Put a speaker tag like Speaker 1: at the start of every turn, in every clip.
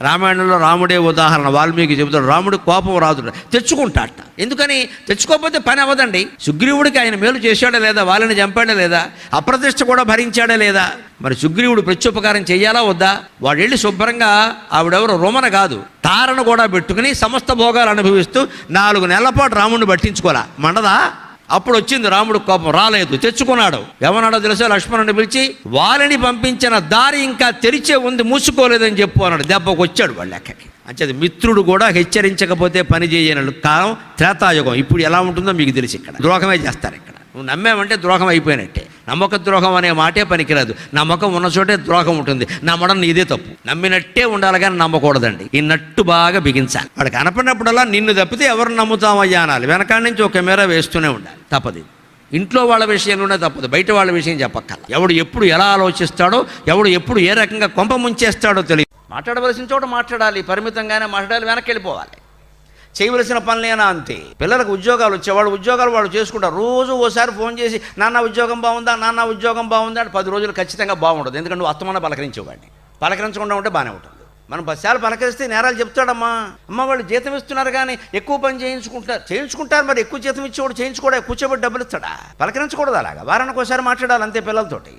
Speaker 1: రామాయణంలో రాముడే ఉదాహరణ వాల్మీకి చెబుతాడు రాముడు కోపం రాదు తెచ్చుకుంటాట ఎందుకని? తెచ్చుకోకపోతే పని అవ్వదండి. సుగ్రీవుడికి ఆయన మేలు చేశాడా లేదా? వాళ్ళని చంపాడా లేదా? అప్రతిష్ట కూడా భరించాడా లేదా? మరి సుగ్రీవుడు ప్రత్యుపకారం చేయాలా వద్దా? వాడు వెళ్ళి శుభ్రంగా ఆవిడెవరు? రోమన కాదు. తారను కూడా పెట్టుకుని సమస్త భోగాలు అనుభవిస్తూ నాలుగు నెలల పాటు రాముడిని పట్టించుకోరా మండదా? అప్పుడు వచ్చింది రాముడు కోపం రాలేదు తెచ్చుకున్నాడు. ఎవనాడో తెలుసా? లక్ష్మణుని పిలిచి వాళ్ళని పంపించిన దారి ఇంకా తెరిచే ఉంది మూసుకోలేదని చెప్పు అన్నాడు. దెబ్బకు వచ్చాడు వాళ్ళ లెక్కకి. అంచేది మిత్రుడు కూడా హెచ్చరించకపోతే పని చేయని కాలం త్రేతాయుగం. ఇప్పుడు ఎలా ఉంటుందో మీకు తెలిసి ఇక్కడ. ద్రోహమే చేస్తారు ఇక్కడ. నువ్వు నమ్మావంటే ద్రోహం అయిపోయినట్టే. నమ్మక ద్రోహం అనే మాటే పనికిరాదు. నమ్మకం ఉన్న చోటే ద్రోహం ఉంటుంది. నమ్మడం నీదే తప్పు. నమ్మినట్టే ఉండాలి కానీ నమ్మకూడదండి. ఈ నట్టు బాగా బిగించాలి. వాడు కనపడినప్పుడల్లా నిన్ను తప్పితే ఎవరు నమ్ముతామయ్యా అనాలి. వెనకాడి నుంచి ఒక కెమెరా వేస్తూనే ఉండాలి. తప్పది. ఇంట్లో వాళ్ళ విషయంలోనే తప్పదు. బయట వాళ్ళ విషయం చెప్పక్కల ఎవడు ఎప్పుడు ఎలా ఆలోచిస్తాడో ఎవడు ఎప్పుడు ఏ రకంగా కొంప ముంచేస్తాడో తెలియదు. మాట్లాడవలసిన చోట మాట్లాడాలి. పరిమితంగానే మాట్లాడాలి. వెనక్కి వెళ్ళిపోవాలి. చేయవలసిన పనులేనా అంతే. పిల్లలకు ఉద్యోగాలు వచ్చేవాడు ఉద్యోగాలు వాళ్ళు చేసుకుంటారు. రోజు ఓసారి ఫోన్ చేసి నాన్న ఉద్యోగం బాగుందా? నాన్న ఉద్యోగం బాగుందా? అంటే పది రోజులు ఖచ్చితంగా బాగుండదు. ఎందుకంటే నువ్వు అత్తమన్న పలకరించేవాడిని పలకరించకుండా ఉంటే బాగానే ఉంటుంది. మనం పదిసార్లు పలకరిస్తే నేరాలు చెప్తాడమ్మా. అమ్మ వాళ్ళు జీతం ఇస్తున్నారు కానీ ఎక్కువ పని చేయించుకుంటారు చేయించుకుంటారు మరి ఎక్కువ జీతం ఇచ్చేవాడు చేయించుకోవడం కూర్చోబెట్టి డబ్బులు ఇస్తాడా? పలకరించకూడదు అలాగా. వారానికి ఒకసారి మాట్లాడాలి అంతే పిల్లలతోటి.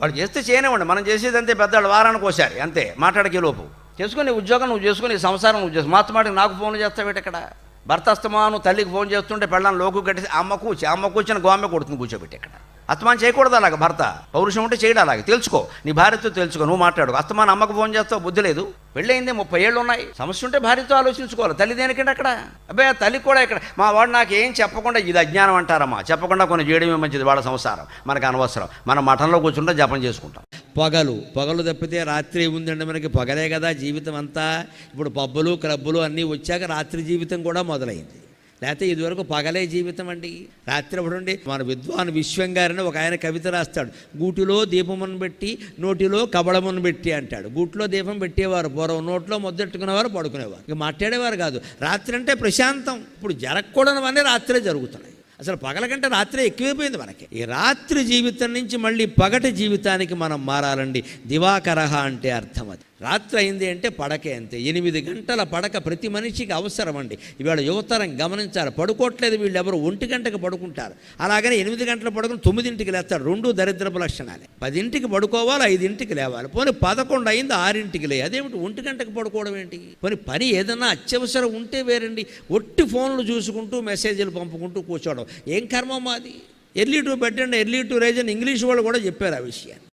Speaker 1: వాళ్ళు చేస్తే చేయనివ్వండి. మనం చేసేది అంతే పెద్దవాళ్ళు వారానికి ఒకసారి. అంతే. మాట్లాడకే లోపు. చేసుకుని ఉద్యోగం నువ్వు చేసుకుని సంసారం నువ్వు చేసు. మాతమాటికి నాకు ఫోన్ చేస్తావేట ఇక్కడ? భర్త అస్తమాను తల్లికి ఫోన్ చేస్తుంటే పెళ్ళాన్ని లోకు కట్టేసి అమ్మ కూర్చి అమ్మ కూర్చొని గోమె కొడుతుంది కూర్చోబెట్టి ఇక్కడ. అస్తమానం చేయకూడదు అలాగ భర్త. పౌరుషం ఉంటే చేయడం అలాగే. తెలుసుకో నీ భార్యతో తెలుసుకో నువ్వు మాట్లాడు అస్తమానం అమ్మకు ఫోన్ చేస్తావు బుద్ధి లేదు. పెళ్ళయింది ముప్పై ఏళ్ళు ఉన్నాయి. సమస్య ఉంటే భార్యతో ఆలోచించుకోవాలి. తల్లి దేనికంటే అక్కడ? అబ్బాయి తల్లి కూడా ఇక్కడ. మా వాడు నాకు ఏం చెప్పకుండా ఇది అజ్ఞానం అంటారమ్మా. చెప్పకుండా కొన్ని చేయడమే మంచిది వాళ్ళ సంసారం. మనకు అనవసరం. మనం మఠంలో కూర్చుంటే జపం చేసుకుంటాం. పొగలు. పొగలు తప్పితే రాత్రి ఉందండి మనకి పగలే కదా జీవితం అంతా ఇప్పుడు పబ్బులు క్లబ్బులు అన్నీ వచ్చాక రాత్రి జీవితం కూడా మొదలైంది. లేకపోతే ఇదివరకు పగలే జీవితం అండి. రాత్రి ఒకటి మన విద్వాన్ విశ్వం గారిని ఒక ఆయన కవిత రాస్తాడు. గూటిలో దీపమును పెట్టి నోటిలో కబళమును పెట్టి అంటాడు. గూట్లో దీపం పెట్టేవారు పూర్వం నోట్లో మొద్దెట్టుకునేవారు పడుకునేవారు. ఇక మాట్లాడేవారు కాదు. రాత్రి అంటే ప్రశాంతం. ఇప్పుడు జరగకూడనివన్నీ రాత్రే జరుగుతున్నాయి. అసలు పగల కంటే ఎక్కువైపోయింది మనకి. ఈ రాత్రి జీవితం నుంచి మళ్ళీ పగటి జీవితానికి మనం మారాలండి. దివాకరహ అంటే అర్థం అది. రాత్రి అయింది అంటే పడకే అంతే. ఎనిమిది గంటల పడక ప్రతి మనిషికి అవసరం అండి ఇవాళ యువతరం గమనించాలి పడుకోవట్లేదు వీళ్ళు ఎవరు ఒంటి గంటకు పడుకుంటారు. అలాగనే ఎనిమిది గంటల పడుకుని తొమ్మిదింటికి లేస్తారు రెండు దరిద్రపు లక్షణాలే. పదింటికి పడుకోవాలి ఐదింటికి లేవాలి. పోనీ పదకొండు అయింది ఆరింటికి లే. అదేమిటి ఒంటి గంటకు పడుకోవడం ఏంటి? పోనీ పని ఏదన్నా అత్యవసరం ఉంటే వేరండి. ఒట్టి ఫోన్లు చూసుకుంటూ మెసేజ్లు పంపుకుంటూ కూర్చోవడం. ఏం కర్మ మాది early to bed and early to raise అని ఇంగ్లీష్ వాళ్ళు కూడా చెప్పారు ఆ విషయాన్ని.